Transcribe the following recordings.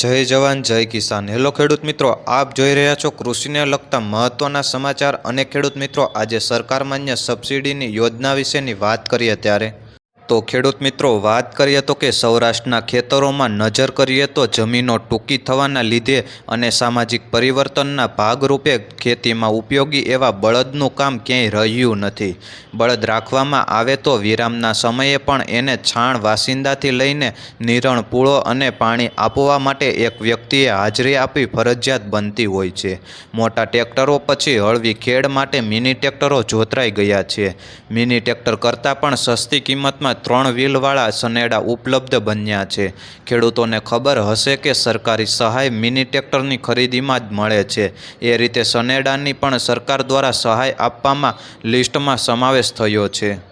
જય જવાન, જય કિસાન. હેલો ખેડૂત મિત્રો, આપ જોઈ રહ્યા છો કૃષિને લગતા મહત્ત્વના સમાચાર. અને ખેડૂત મિત્રો, આજે સરકાર માન્ય સબસિડીની યોજના વિશેની વાત કરીએ ત્યારે તો ખેડૂત મિત્રો, વાત કરીએ તો કે સૌરાષ્ટ્રના ખેતરોમાં નજર કરીએ તો જમીનો ટૂંકી થવાના લીધે અને સામાજિક પરિવર્તનના ભાગરૂપે ખેતીમાં ઉપયોગી એવા બળદનું કામ ક્યાંય રહ્યું નથી. બળદ રાખવામાં આવે તો વિરામના સમયે પણ એને છાણ વાસિંદાથી લઈને નિરણ, પૂળો અને પાણી આપવા માટે એક વ્યક્તિએ હાજરી આપવી ફરજિયાત બનતી હોય છે. મોટા ટ્રેક્ટરો પછી હળવી ખેડ માટે મિની ટ્રેક્ટરો જોતરાઈ ગયા છે. મિની ટ્રેક્ટર કરતાં પણ સસ્તી કિંમતમાં ત્રણ વ્હીલવાળા સનેડા ઉપલબ્ધ બન્યા છે. ખેડૂતોને ખબર હશે કે સરકારી સહાય મિની ટ્રેક્ટરની ખરીદીમાં જ મળે છે. એ રીતે સનેડાની પણ સરકાર દ્વારા સહાય આપવામાં લિસ્ટમાં સમાવેશ થયો છે.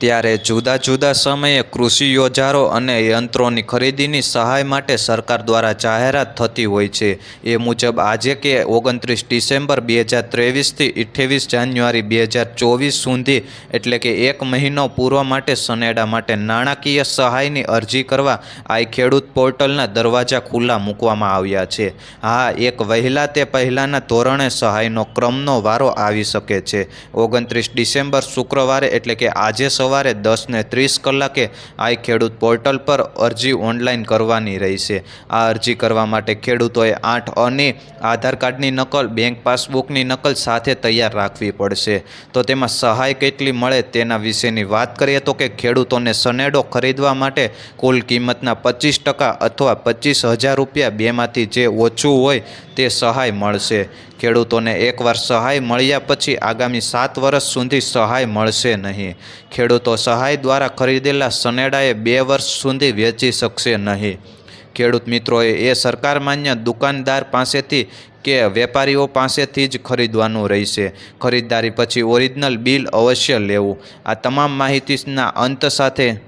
ત્યારે જુદા જુદા સમયે કૃષિ યોજારો અને યંત્રોની ખરીદીની સહાય માટે સરકાર દ્વારા જાહેરાત થતી હોય છે. એ મુજબ આજે કે ઓગણત્રીસ ડિસેમ્બર બે હજાર ત્રેવીસથી અઠ્ઠાવીસ જાન્યુઆરી બે હજાર ચોવીસ સુધી એટલે કે એક મહિનો પૂર્વ માટે સનેડા માટે નાણાકીય સહાયની અરજી કરવા આ ખેડૂત પોર્ટલના દરવાજા ખુલ્લા મૂકવામાં આવ્યા છે. હા એક વહેલા તે પહેલાંના ધોરણે સહાયનો ક્રમનો વારો આવી શકે છે. ઓગણત્રીસ ડિસેમ્બર શુક્રવારે એટલે કે આજે સવારે દસને ત્રીસ કલાકે આ ખેડૂત પોર્ટલ પર અરજી ઓનલાઈન કરવાની રહેશે. આ અરજી કરવા માટે ખેડૂતોએ આઠ અને આધાર કાર્ડની નકલ, બેંક પાસબુકની નકલ સાથે તૈયાર રાખવી પડશે. તો તેમાં સહાય કેટલી મળે તેના વિશેની વાત કરીએ તો કે ખેડૂતોને સનેડો ખરીદવા માટે કુલ કિંમતના પચીસ ટકા અથવા પચીસ હજાર રૂપિયા બેમાંથી જે ઓછું હોય તે સહાય મળશે. ખેડૂતોને એકવાર સહાય મળ્યા પછી આગામી સાત વર્ષ સુધી સહાય મળશે નહીં. ખેડૂતો સહાય દ્વારા ખરીદેલા સનેડાએ બે વર્ષ સુધી વેચી શકશે નહીં. ખેડૂત મિત્રોએ એ સરકાર માન્ય દુકાનદાર પાસેથી કે વેપારીઓ પાસેથી જ ખરીદવાનું રહેશે. ખરીદદારી પછી ઓરિજિનલ બિલ અવશ્ય લેવું. આ તમામ માહિતીના અંત સાથે